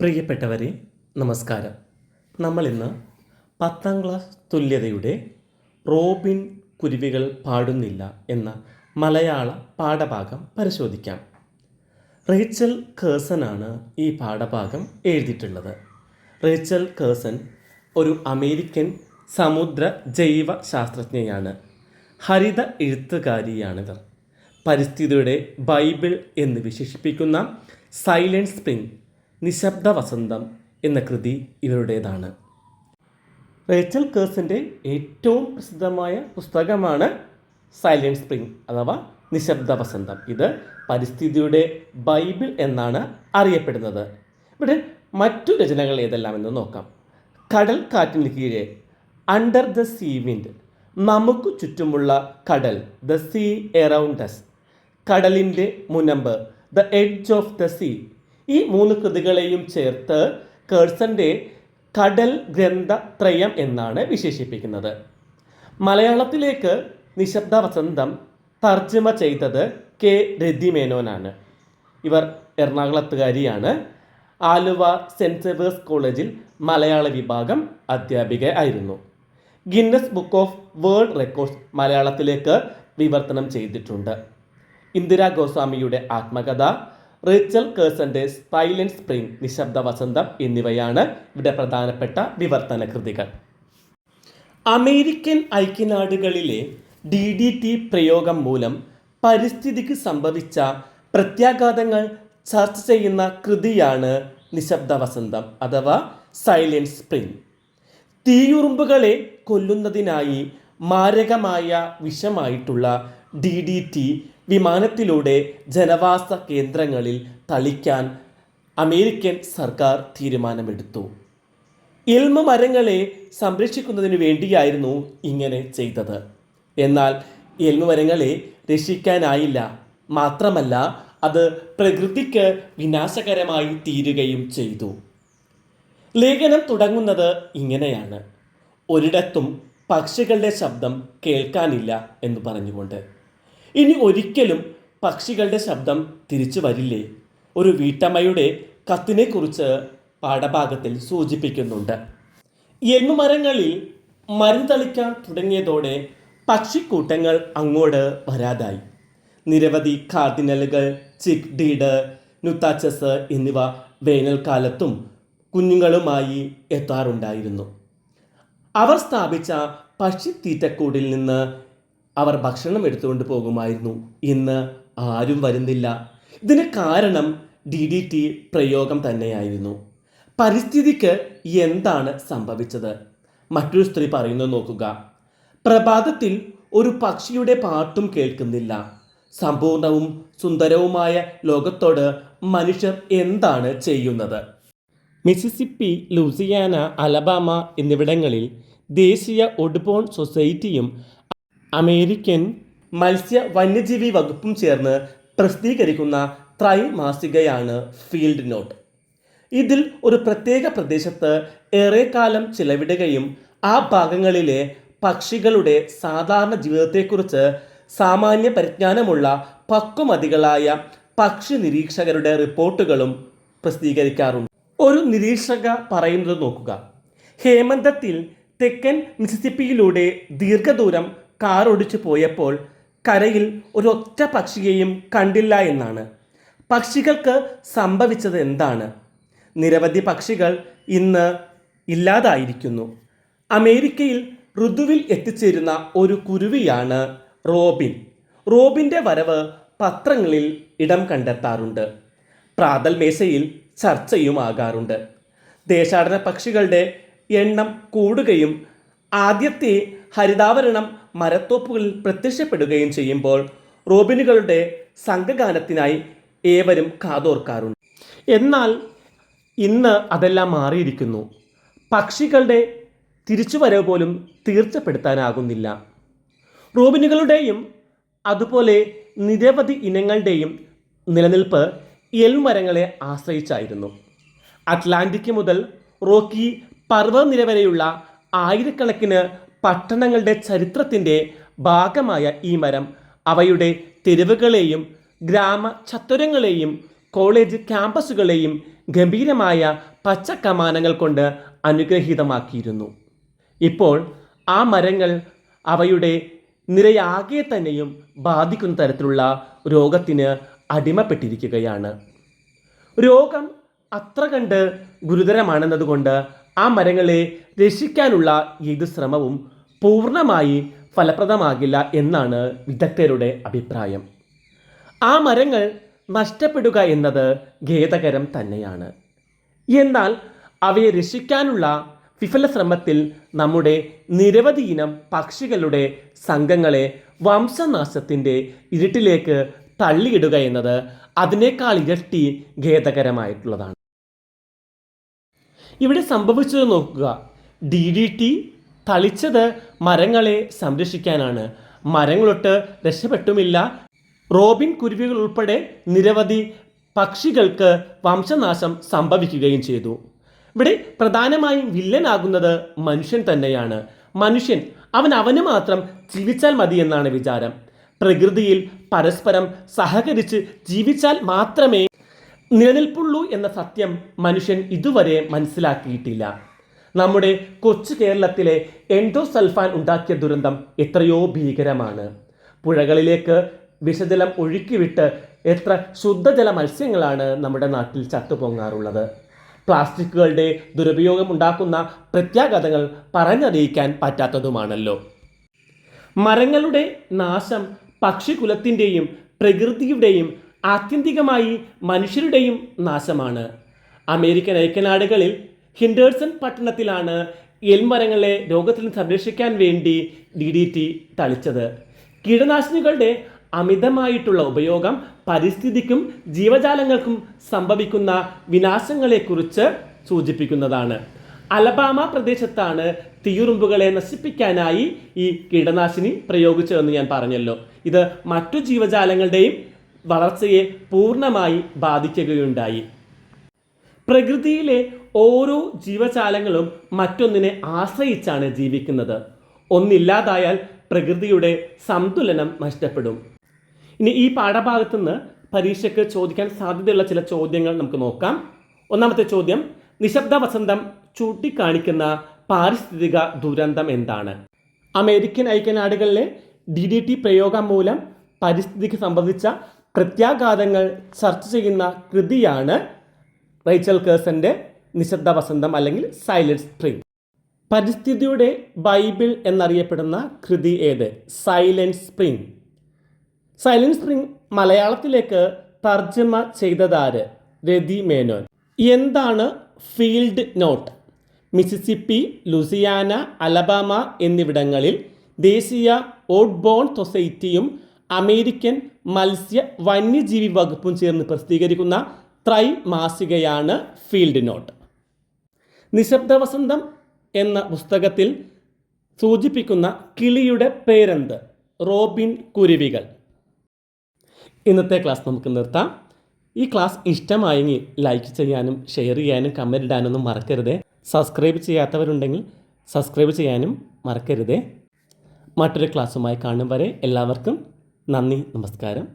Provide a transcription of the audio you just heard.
പ്രിയപ്പെട്ടവരെ നമസ്കാരം. നമ്മൾ ഇന്ന് പത്താം ക്ലാസ് തുല്യതയുടെ റോബിൻ കുരുവികൾ പാടുന്നില്ല എന്ന മലയാള പാഠഭാഗം പരിശോധിക്കാം. റേച്ചൽ കേഴ്സനാണ് ഈ പാഠഭാഗം എഴുതിയിട്ടുള്ളത്. റേച്ചൽ കേഴ്സൺ ഒരു അമേരിക്കൻ സമുദ്ര ജൈവ ശാസ്ത്രജ്ഞയാണ് ഹരിത എഴുത്തുകാരിയാണിവർ. പരിസ്ഥിതിയുടെ ബൈബിൾ എന്ന് വിശേഷിപ്പിക്കുന്ന സൈലൻസ് സ്പ്രിംഗ് നിശബ്ദ വസന്തം എന്ന കൃതി ഇവരുടേതാണ്. റേച്ചൽ കേഴ്സിന്റെ ഏറ്റവും പ്രസിദ്ധമായ പുസ്തകമാണ് സൈലന്റ് സ്പ്രിംഗ് അഥവാ നിശബ്ദ വസന്തം ഇത് പരിസ്ഥിതിയുടെ ബൈബിൾ എന്നാണ് അറിയപ്പെടുന്നത്. ഇവിടെ മറ്റു രചനകൾ ഏതെല്ലാം എന്ന് നോക്കാം. കടൽ കാറ്റിന് കീഴെ അണ്ടർ ദ സീ വിൻഡ് നമുക്ക് ചുറ്റുമുള്ള കടൽ ദ സീ എറൗണ്ട് അസ് കടലിന്റെ മുനമ്പ് the edge of the sea ഈ മൂന്ന് കൃതികളെയും ചേർത്ത് കേഴ്സന്റെ കടൽ ഗ്രന്ഥത്രയം എന്നാണ് വിശേഷിപ്പിക്കുന്നത്. മലയാളത്തിലേക്ക് നിശബ്ദ വസന്തം തർജമ ചെയ്തത് കെ രതിമേനോനാണ്. ഇവർ എറണാകുളത്തുകാരിയാണ്. ആലുവ സെന്റ് സേവേഴ്സ് കോളേജിൽ മലയാള വിഭാഗം അധ്യാപിക ആയിരുന്നു. Guinness book of world records മലയാളത്തിലേക്ക് വിവർത്തനം ചെയ്തിട്ടുണ്ട്. ഇന്ദിരാ ഗോസ്വാമിയുടെ ആത്മകഥ റേച്ചൽ കേഴ്സന്റെ സൈലൻസ് സ്പ്രിംഗ് നിശബ്ദ വസന്തം എന്നിവയാണ് ഇവിടെ പ്രധാനപ്പെട്ട വിവർത്തന കൃതികൾ അമേരിക്കൻ ഐക്യനാടുകളിലെ ഡി ഡി ടി പ്രയോഗം മൂലം പരിസ്ഥിതിക്ക് സംഭവിച്ച പ്രത്യാഘാതങ്ങൾ ചർച്ച ചെയ്യുന്ന കൃതിയാണ് നിശബ്ദ വസന്തം അഥവാ സൈലൻസ് സ്പ്രിംഗ്. തീയുറുമ്പുകളെ കൊല്ലുന്നതിനായി മാരകമായ വിഷമായിട്ടുള്ള ഡി ഡി ടി വിമാനത്തിലൂടെ ജനവാസ കേന്ദ്രങ്ങളിൽ തളിക്കാൻ അമേരിക്കൻ സർക്കാർ തീരുമാനമെടുത്തു. ഇൽമ മരങ്ങളെ സംരക്ഷിക്കുന്നതിന് വേണ്ടിയായിരുന്നു ഇങ്ങനെ ചെയ്തത്. എന്നാൽ എൽമ മരങ്ങളെ രക്ഷിക്കാനായില്ല. മാത്രമല്ല അത് പ്രകൃതിക്ക് വിനാശകരമായി തീരുകയും ചെയ്തു. ലേഖനം തുടങ്ങുന്നത് ഇങ്ങനെയാണ്. ഒരിടത്തും പക്ഷികളുടെ ശബ്ദം കേൾക്കാനില്ല എന്ന് പറഞ്ഞുകൊണ്ട്. ഇനി ഒരിക്കലും പക്ഷികളുടെ ശബ്ദം തിരിച്ചു വരില്ലേ? ഒരു വീട്ടമ്മയുടെ കത്തിനെക്കുറിച്ച് പാഠഭാഗത്തിൽ സൂചിപ്പിക്കുന്നുണ്ട്. എണ്ണുമരങ്ങളിൽ മരുന്ന് തളിക്കാൻ തുടങ്ങിയതോടെ പക്ഷിക്കൂട്ടങ്ങൾ അങ്ങോട്ട് വരാതായി. നിരവധി കാർഡിനലുകൾ ചിക് ഡീഡ് നുത്താച്ചസ് എന്നിവ വേനൽക്കാലത്തും കുഞ്ഞുങ്ങളുമായി എത്താറുണ്ടായിരുന്നു. അവർ സ്ഥാപിച്ച പക്ഷിത്തീറ്റക്കൂടിൽ നിന്ന് അവർ ഭക്ഷണം എടുത്തുകൊണ്ട് പോകുമായിരുന്നു. ഇന്ന് ആരും വരുന്നില്ല. ഇതിന് കാരണം ഡി ഡി ടി പ്രയോഗം തന്നെയായിരുന്നു. പരിസ്ഥിതിക്ക് എന്താണ് സംഭവിച്ചത്? മറ്റൊരു സ്ത്രീ പറയുന്നത് നോക്കുക. പ്രഭാതത്തിൽ ഒരു പക്ഷിയുടെ പാട്ടും കേൾക്കുന്നില്ല. സമ്പൂർണവും സുന്ദരവുമായ ലോകത്തോട് മനുഷ്യർ എന്താണ് ചെയ്യുന്നത്? മിസിസിപ്പി ലൂസിയാന അലബാമ എന്നിവിടങ്ങളിൽ ദേശീയ ഒഡ്ബോൺ സൊസൈറ്റിയും അമേരിക്കൻ മത്സ്യ വന്യജീവി വകുപ്പും ചേർന്ന് പ്രസിദ്ധീകരിക്കുന്ന ത്രൈമാസികയാണ് ഫീൽഡ് നോട്ട്. ഇതിൽ ഒരു പ്രത്യേക പ്രദേശത്ത് ഏറെക്കാലം ചിലവിടുകയും ആ ഭാഗങ്ങളിലെ പക്ഷികളുടെ സാധാരണ ജീവിതത്തെക്കുറിച്ച് സാമാന്യ പരിജ്ഞാനമുള്ള പക്വമതികളായ പക്ഷി നിരീക്ഷകരുടെ റിപ്പോർട്ടുകളും പ്രസിദ്ധീകരിക്കാറുണ്ട്. ഒരു നിരീക്ഷക പറയുന്നത് നോക്കുക. ഹേമന്തത്തിൽ തെക്കൻ മിസിസിപ്പിയിലൂടെ ദീർഘദൂരം കാർ ഓടിച്ചു പോയപ്പോൾ കരയിൽ ഒരൊറ്റ പക്ഷിയെയും കണ്ടില്ല എന്നാണ്. പക്ഷികൾക്ക് സംഭവിച്ചത് എന്താണ്? നിരവധി പക്ഷികൾ ഇന്ന് ഇല്ലാതായിരിക്കുന്നു. അമേരിക്കയിൽ ഋതുവിൽ എത്തിച്ചേരുന്ന ഒരു കുരുവിയാണ് റോബിൻ. റോബിന്റെ വരവ് പത്രങ്ങളിൽ ഇടം കണ്ടെത്താറുണ്ട്. പ്രാതൽ മേശയിൽ ചർച്ചയുമാകാറുണ്ട്. ദേശാടന പക്ഷികളുടെ എണ്ണം കൂടുകയും ആദ്യത്തെ ഹരിതാവരണം മരത്തോപ്പുകളിൽ പ്രത്യക്ഷപ്പെടുകയും ചെയ്യുമ്പോൾ റോബിനുകളുടെ സംഘഗാനത്തിനായി ഏവരും കാതോർക്കാറുണ്ട്. എന്നാൽ ഇന്ന് അതെല്ലാം മാറിയിരിക്കുന്നു. പക്ഷികളുടെ തിരിച്ചുവരവ് പോലും തീർച്ചപ്പെടുത്താനാകുന്നില്ല. റോബിനുകളുടെയും അതുപോലെ നിരവധി ഇനങ്ങളുടെയും നിലനിൽപ്പ് എൽമരങ്ങളെ ആശ്രയിച്ചായിരുന്നു. അറ്റ്ലാന്റിക് മുതൽ റോക്കി പർവനിര വരെയുള്ള ആയിരക്കണക്കിന് പട്ടണങ്ങളുടെ ചരിത്രത്തിന്റെ ഭാഗമായ ഈ മരം അവയുടെ തെരുവുകളെയും ഗ്രാമ ചത്തുരങ്ങളെയും കോളേജ് ക്യാമ്പസുകളെയും ഗംഭീരമായ പച്ചക്കമാനങ്ങൾ കൊണ്ട് അനുഗ്രഹീതമാക്കിയിരുന്നു. ഇപ്പോൾ ആ മരങ്ങൾ അവയുടെ നിരയാകെ തന്നെയും ബാധിക്കുന്ന തരത്തിലുള്ള രോഗത്തിന് അടിമപ്പെട്ടിരിക്കുകയാണ്. രോഗം അത്ര കണ്ട് ഗുരുതരമാണെന്നതുകൊണ്ട് ആ മരങ്ങളെ രക്ഷിക്കാനുള്ള ഏത് ശ്രമവും പൂർണമായി ഫലപ്രദമാകില്ല എന്നാണ് വിദഗ്ധരുടെ അഭിപ്രായം. ആ മരങ്ങൾ നഷ്ടപ്പെടുക എന്നത് ഖേദകരം തന്നെയാണ്. എന്നാൽ അവയെ രക്ഷിക്കാനുള്ള വിഫല ശ്രമത്തിൽ നമ്മുടെ നിരവധി ഇനം പക്ഷികളുടെ സംഘങ്ങളെ വംശനാശത്തിന്റെ ഇരുട്ടിലേക്ക് തള്ളിയിടുക എന്നത് അതിനേക്കാൾ ഇരട്ടി ഖേദകരമായിട്ടുള്ളതാണ്. ഇവിടെ സംഭവിച്ചത് നോക്കുക. ഡി ഡി ടി തളിച്ചത് മരങ്ങളെ സംരക്ഷിക്കാനാണ്. മരങ്ങളൊട്ട് രക്ഷപ്പെട്ടുമില്ല. റോബിൻ കുരുവികൾ ഉൾപ്പെടെ നിരവധി പക്ഷികൾക്ക് വംശനാശം സംഭവിക്കുകയും ചെയ്തു. ഇവിടെ പ്രധാനമായും വില്ലനാകുന്നത് മനുഷ്യൻ തന്നെയാണ്. മനുഷ്യൻ അവൻ അവന് മാത്രം ജീവിച്ചാൽ മതി എന്നാണ് വിചാരം. പ്രകൃതിയിൽ പരസ്പരം സഹകരിച്ച് ജീവിച്ചാൽ മാത്രമേ നിലനിൽപ്പുള്ളൂ എന്ന സത്യം മനുഷ്യൻ ഇതുവരെ മനസ്സിലാക്കിയിട്ടില്ല. നമ്മുടെ കൊച്ചു കേരളത്തിലെ എൻഡോസൾഫാൻ ഉണ്ടാക്കിയ ദുരന്തം എത്രയോ ഭീകരമാണ്. പുഴകളിലേക്ക് വിഷജലം ഒഴുക്കിവിട്ട് എത്ര ശുദ്ധജല മത്സ്യങ്ങളാണ് നമ്മുടെ നാട്ടിൽ ചത്തുപൊങ്ങാറുള്ളത്. പ്ലാസ്റ്റിക്കുകളുടെ ദുരുപയോഗം ഉണ്ടാക്കുന്ന പ്രത്യാഘാതങ്ങൾ പറഞ്ഞറിയിക്കാൻ പറ്റാത്തതുമാണല്ലോ. മരങ്ങളുടെ നാശം പക്ഷികുലത്തിന്റെയും പ്രകൃതിയുടെയും ആത്യന്തികമായി മനുഷ്യരുടെയും നാശമാണ്. അമേരിക്കൻ ഐക്യനാടുകളിൽ ഹിൻഡേഴ്സൺ പട്ടണത്തിലാണ് എൽമരങ്ങളെ രോഗത്തിൽ നിന്ന് സംരക്ഷിക്കാൻ വേണ്ടി ഡി ഡി ടി തളിച്ചത്. കീടനാശിനികളുടെ അമിതമായിട്ടുള്ള ഉപയോഗം പരിസ്ഥിതിക്കും ജീവജാലങ്ങൾക്കും സംഭവിക്കുന്ന വിനാശങ്ങളെക്കുറിച്ച് സൂചിപ്പിക്കുന്നതാണ്. അലബാമ പ്രദേശത്താണ് തീയുറുമ്പുകളെ നശിപ്പിക്കാനായി ഈ കീടനാശിനി പ്രയോഗിച്ചതെന്ന് ഞാൻ പറഞ്ഞല്ലോ. ഇത് മറ്റു ജീവജാലങ്ങളുടെയും വളർച്ചയെ പൂർണമായി ബാധിക്കുകയുണ്ടായി. പ്രകൃതിയിലെ ഓരോ ജീവജാലങ്ങളും മറ്റൊന്നിനെ ആശ്രയിച്ചാണ് ജീവിക്കുന്നത്. ഒന്നില്ലാതായാൽ പ്രകൃതിയുടെ സന്തുലനം നഷ്ടപ്പെടും. ഇനി ഈ പാഠഭാഗത്ത് നിന്ന് പരീക്ഷയ്ക്ക് ചോദിക്കാൻ സാധ്യതയുള്ള ചില ചോദ്യങ്ങൾ നമുക്ക് നോക്കാം. ഒന്നാമത്തെ ചോദ്യം നിശബ്ദ വസന്തം ചൂണ്ടിക്കാണിക്കുന്ന പാരിസ്ഥിതിക ദുരന്തം എന്താണ്? അമേരിക്കൻ ഐക്യനാടുകളിലെ ഡി ഡി ടി പ്രയോഗം മൂലം പരിസ്ഥിതിക്ക് സംഭവിച്ച പ്രത്യാഘാതങ്ങൾ ചർച്ച ചെയ്യുന്ന കൃതിയാണ് റൈച്ചൽ കേഴ്സന്റെ നിശബ്ദ വസന്തം അല്ലെങ്കിൽ സൈലന്റ് സ്പ്രിംഗ് പരിസ്ഥിതിയുടെ ബൈബിൾ എന്നറിയപ്പെടുന്ന കൃതി ഏത്? സൈലന്റ് സ്പ്രിംഗ് സൈലന്റ് സ്പ്രിംഗ് മലയാളത്തിലേക്ക് തർജമ ചെയ്തതാര്? രതി മേനോൻ. എന്താണ് field note? Mississippi Louisiana Alabama എന്നിവിടങ്ങളിൽ ദേശീയ ഓട്ട്ബോൺ സൊസൈറ്റിയും അമേരിക്കൻ മത്സ്യ വന്യജീവി വകുപ്പും ചേർന്ന് പ്രസിദ്ധീകരിക്കുന്ന ത്രൈമാസികയാണ് ഫീൽഡ് നോട്ട്. നിശബ്ദ വസന്തം എന്ന പുസ്തകത്തിൽ സൂചിപ്പിക്കുന്ന കിളിയുടെ പേരെന്ത്? റോബിൻ കുരുവികൾ. ഇന്നത്തെ ക്ലാസ് നമുക്ക് നിർത്താം. ഈ ക്ലാസ് ഇഷ്ടമായെങ്കിൽ ലൈക്ക് ചെയ്യാനും ഷെയർ ചെയ്യാനും കമന്റ് ഇടാനൊന്നും മറക്കരുത്. സബ്സ്ക്രൈബ് ചെയ്യാത്തവരുണ്ടെങ്കിൽ സബ്സ്ക്രൈബ് ചെയ്യാനും മറക്കരുത്. മറ്റൊരു ക്ലാസ്സുമായി കാണും വരെ എല്ലാവർക്കും നന്ദി നമസ്കാരം.